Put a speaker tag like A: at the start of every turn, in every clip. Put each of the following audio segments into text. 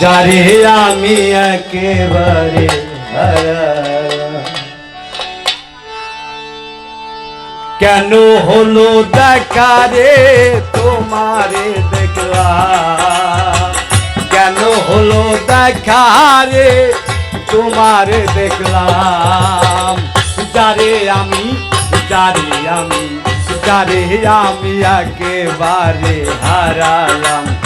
A: যারে আমি একেবারে। কেন হলো দেখারে তোমারে দেখলাম। কেন হলো দেখারে তোমারে দেখলাম। যারে আমি যারে আমি যারে আমি একেবারে হারালাম।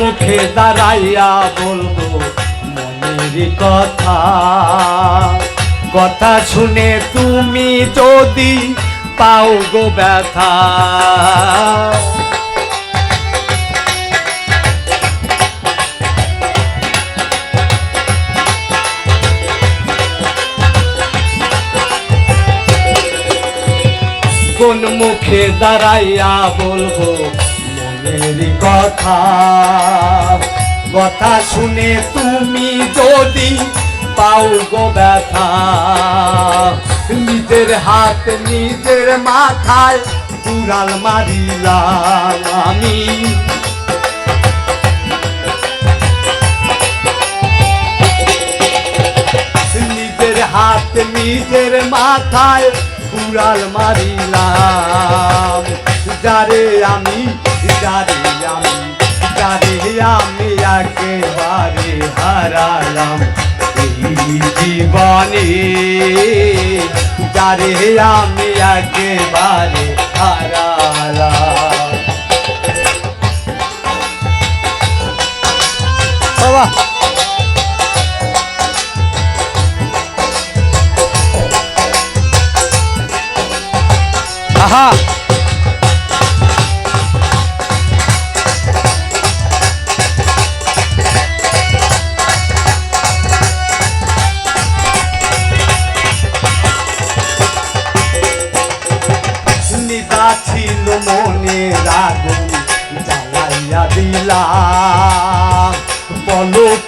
A: মুখে দাঁড়াইয়া বলব, মনের কথা। কথা শুনে তুমি যদি পাও গো ব্যথা। কোন মুখে দাঁড়াইয়া বলব মনের কথা। কথা শুনে তুমি যদি পাও গো ব্যথা, নিজের হাত নিজের মাথায় কুড়াল মারিলাম আমি। নিজের হাত নিজের মাথায় কুড়াল মারিলাম। যারে আমি যারে আমি যারে আমি একেবারে হারালাম এই জীবনে যারে আমি একেবারে হারালাম বাবা আহা নিদা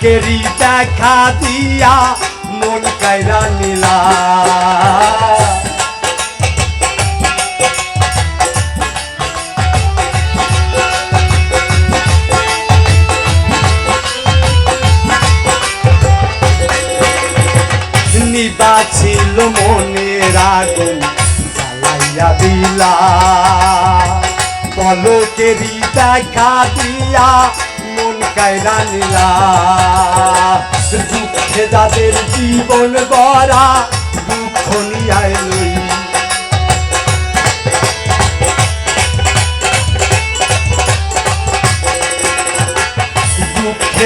A: পলকেরি দেখা দিয়া মন কাইরা নিলা। নিবা ছিল মনের আগুন জ্বালাইয়া দিলা। পলকেরি দেখা দিয়া কায়রা নিলা। দুঃখে যাদের জীবন গড়া, দুঃখ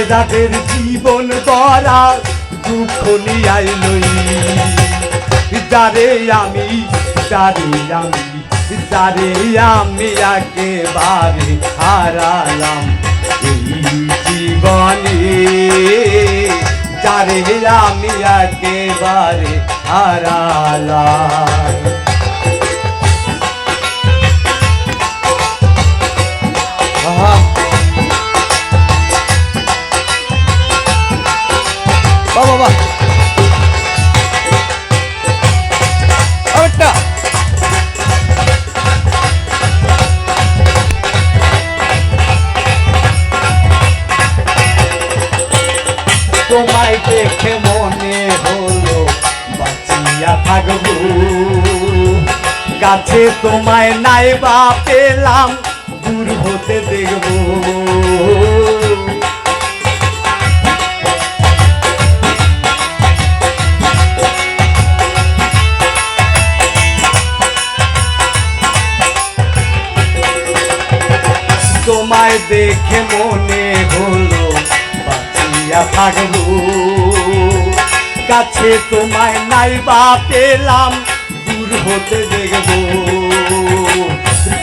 A: যাদের জীবন গড়া, দুঃখ নিয়াই লই। যারে আমি যারে আমি যারে আমি হারালাম। জীবনে যারে আমি একেবারে হারালাম। দেখে মনে হলো, বাঁচিয়া থাকব। কাছে তোমায় নাই বা পেলাম, দূর হতে দেখব। তোমায় দেখে মনে হলো, বাঁচিয়া থাকব। কাছে তোমায় নাই বা পেলাম, দূর হতে দেখব।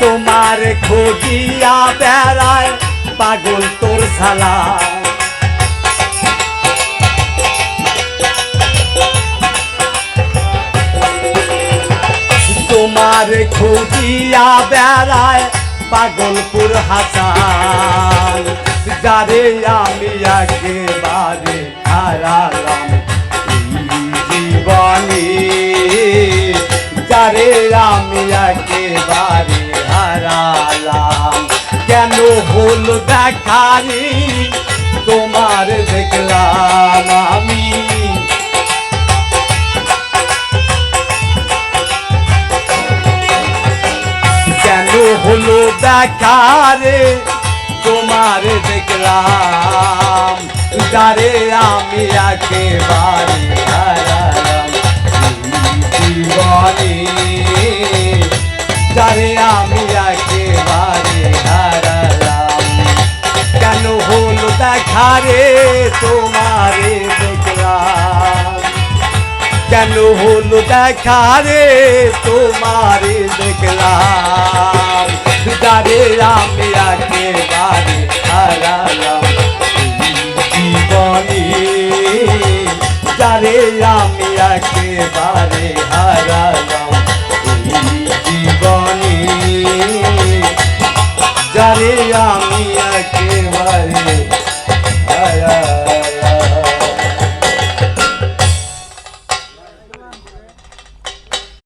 A: তোমার খুঁজিয়া বেড়ায় পাগল তোর শালা। তোমার খুঁজিয়া বেড়ায় পাগলপুর হাসান, যারে আমি একেবারে হারালাম। জীবনে যারে আমি একেবারে হারালাম। কেন হল দেখারি তোমার দেখলাম আমি। কেন হলো দেখারে, তোমার দেখলাম। যারে আমি একেবারে জীবনে যারে আমি একেবারে হারালাম। কেন হলো দেখারে তোমারে দেখলাম। কেন হলো দেখা রে তোমারে দেখলাম। যারে আমি আমি একেবারে হারালাম জীবনী।